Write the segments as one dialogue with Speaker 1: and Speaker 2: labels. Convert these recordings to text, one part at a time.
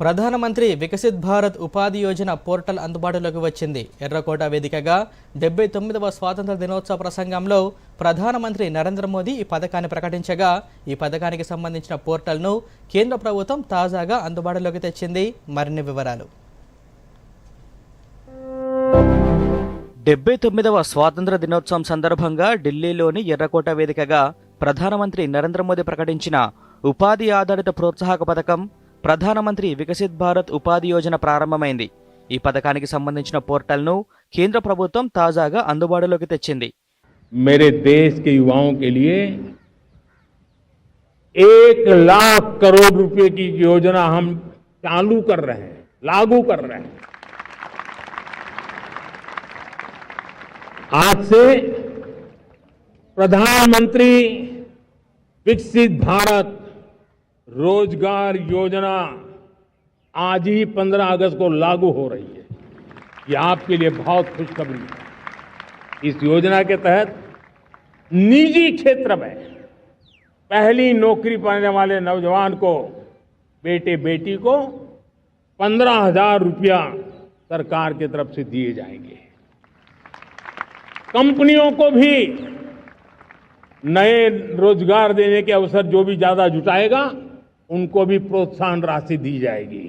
Speaker 1: ప్రధానమంత్రి వికసిత్ భారత్ ఉపాధి యోజన పోర్టల్ అందుబాటులోకి వచ్చింది. ఎర్రకోట వేదికగా డెబ్బై తొమ్మిదవ స్వాతంత్ర దినోత్సవ ప్రసంగంలో ప్రధానమంత్రి నరేంద్ర మోదీ ఈ పథకాన్ని ప్రకటించగా ఈ పథకానికి సంబంధించిన పోర్టల్ను కేంద్ర ప్రభుత్వం తాజాగా అందుబాటులోకి తెచ్చింది. మరిన్ని వివరాలు.
Speaker 2: డెబ్బై తొమ్మిదవ స్వాతంత్ర దినోత్సవం సందర్భంగా ఢిల్లీలోని ఎర్రకోట వేదికగా ప్రధానమంత్రి నరేంద్ర మోదీ ప్రకటించిన ఉపాధి ఆధారిత ప్రోత్సాహక పథకం ప్రధానమంత్రి వికసిత్ భారత్ ఉపాధి యోజన ప్రారంభమైంది ఈ పథకానికి సంబంధించిన పోర్టల్ను కేంద్ర ప్రభుత్వం తాజాగా అందుబాటులోకి తెచ్చింది
Speaker 3: मेरे देश के युवाओं के लिए एक लाख करोड़ रुपए की योजना हम चालू कर रहे हैं लागू कर रहे हैं आज से प्रधानमंत्री विकसित भारत रोज़गार योजना आज ही 15 अगस्त को लागू हो रही है। ये आपके लिए बहुत खुशखबरी है। इस योजना के तहत निजी क्षेत्र में पहली नौकरी पाने वाले नौजवान को बेटे बेटी को पंद्रह हज़ार रुपया सरकार की तरफ़ से दिए जाएँगे। कंपनियों को भी नए रोज़गार देने के अवसर जो भी ज़्यादा जुटाएगा उनको भी प्रोत्साहन राशि दी जाएगी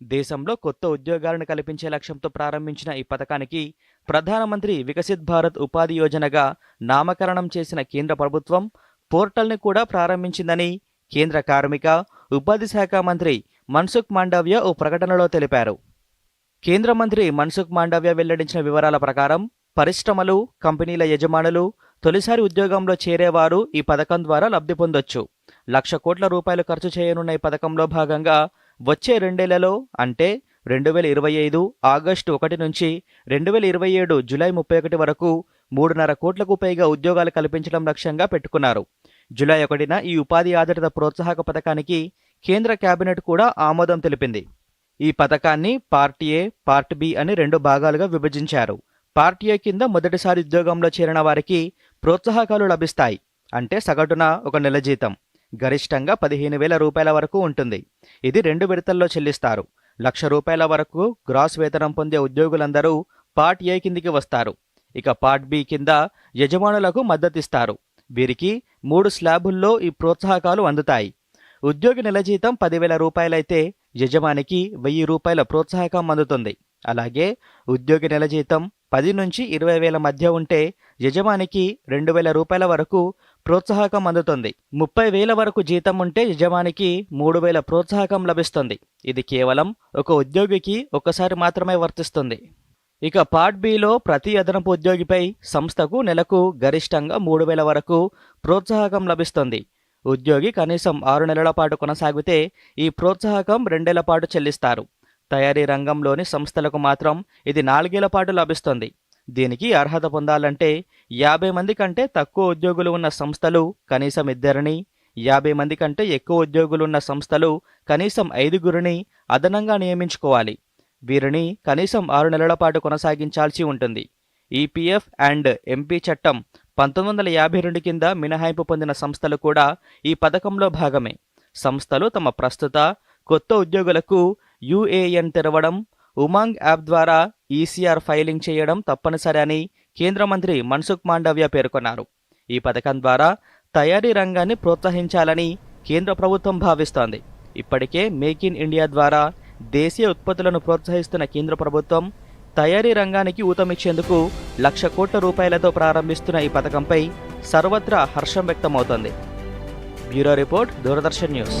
Speaker 2: దేశంలో కొత్త ఉద్యోగాలను కల్పించే లక్ష్యంతో ప్రారంభించిన ఈ పథకానికి ప్రధానమంత్రి వికసిత్ భారత్ ఉపాధి యోజనగా నామకరణం చేసిన కేంద్ర ప్రభుత్వం పోర్టల్ని కూడా ప్రారంభించిందని కేంద్ర కార్మిక ఉపాధి శాఖ మంత్రి మన్సుఖ్ మాండవ్య ఓ ప్రకటనలో తెలిపారు కేంద్ర మంత్రి మన్సుఖ్ మాండవ్య వెల్లడించిన వివరాల ప్రకారం పరిశ్రమలు కంపెనీల యజమానులు తొలిసారి ఉద్యోగంలో చేరేవారు ఈ పథకం ద్వారా లబ్ధి పొందొచ్చు లక్ష కోట్ల రూపాయలు ఖర్చు చేయనున్న ఈ పథకంలో భాగంగా వచ్చే రెండేళ్ళలో అంటే రెండు వేల ఇరవై ఐదు ఆగస్టు ఒకటి నుంచి రెండు వేల ఇరవై ఏడు జూలై ముప్పై ఒకటి వరకు మూడున్నర కోట్లకు పైగా ఉద్యోగాలు కల్పించడం లక్ష్యంగా పెట్టుకున్నారు. జూలై ఒకటిన ఈ ఉపాధి ఆధారిత ప్రోత్సాహక పథకానికి కేంద్ర కేబినెట్ కూడా ఆమోదం తెలిపింది. ఈ పథకాన్ని పార్ట్ ఏ పార్ట్ బి అని రెండు భాగాలుగా విభజించారు. పార్ట్ ఏ కింద మొదటిసారి ఉద్యోగంలో చేరిన వారికి ప్రోత్సాహకాలు లభిస్తాయి. అంటే సగటున ఒక నెల జీతం. గరిష్టంగా పదిహేను వేల రూపాయల వరకు ఉంటుంది. ఇది రెండు విడతల్లో చెల్లిస్తారు. లక్ష రూపాయల వరకు గ్రాస్ వేతనం పొందే ఉద్యోగులందరూ పార్ట్ ఏ కిందికి వస్తారు. ఇక పార్ట్ బి కింద యజమానులకు మద్దతిస్తారు. వీరికి మూడు స్లాబుల్లో ఈ ప్రోత్సాహకాలు అందుతాయి. ఉద్యోగి నెల జీతం పదివేల రూపాయలైతే యజమానికి వెయ్యి రూపాయల ప్రోత్సాహకం అందుతుంది. అలాగే ఉద్యోగి నెల జీతం పది నుంచి ఇరవై వేల మధ్య ఉంటే యజమానికి రెండు వేల రూపాయల వరకు ప్రోత్సాహకం అందుతుంది. ముప్పై వేల వరకు జీతం ఉంటే యజమానికి మూడు వేల ప్రోత్సాహకం లభిస్తుంది. ఇది కేవలం ఒక ఉద్యోగికి ఒకసారి మాత్రమే వర్తిస్తుంది. ఇక పార్ట్ బిలో ప్రతి అదనపు ఉద్యోగిపై సంస్థకు నెలకు గరిష్టంగా మూడు వేల వరకు ప్రోత్సాహకం లభిస్తుంది. ఉద్యోగి కనీసం ఆరు నెలల పాటు కొనసాగితే ఈ ప్రోత్సాహకం రెండేళ్ళ పాటు చెల్లిస్తారు. తయారీ రంగంలోని సంస్థలకు మాత్రం ఇది నాలుగేళ్ళ పాటు లభిస్తుంది. దీనికి అర్హత పొందాలంటే యాభై మంది కంటే తక్కువ ఉద్యోగులు ఉన్న సంస్థలు కనీసం ఇద్దరిని యాభై మంది కంటే ఎక్కువ ఉద్యోగులున్న సంస్థలు కనీసం ఐదుగురిని అదనంగా నియమించుకోవాలి. వీరిని కనీసం ఆరు నెలల పాటు కొనసాగించాల్సి ఉంటుంది. ఈపీఎఫ్ అండ్ ఎంపీ చట్టం పంతొమ్మిది వందల యాభై రెండు కింద మినహాయింపు పొందిన సంస్థలు కూడా ఈ పథకంలో భాగమే. సంస్థలు తమ ప్రస్తుత కొత్త ఉద్యోగులకు యుఏఎన్ తెరవడం ఉమాంగ్ యాప్ ద్వారా ఈసీఆర్ ఫైలింగ్ చేయడం తప్పనిసరి అని కేంద్ర మంత్రి మన్సుఖ్ మాండవ్య పేర్కొన్నారు. ఈ పథకం ద్వారా తయారీ రంగాన్ని ప్రోత్సహించాలని కేంద్ర ప్రభుత్వం భావిస్తోంది. ఇప్పటికే మేక్ ఇన్ ఇండియా ద్వారా దేశీయ ఉత్పత్తులను ప్రోత్సహిస్తున్న కేంద్ర ప్రభుత్వం తయారీ రంగానికి ఊతమిచ్చేందుకు లక్ష కోట్ల రూపాయలతో ప్రారంభిస్తున్న ఈ పథకంపై సర్వత్రా హర్షం వ్యక్తమవుతోంది. Bureau report Doordarshan news.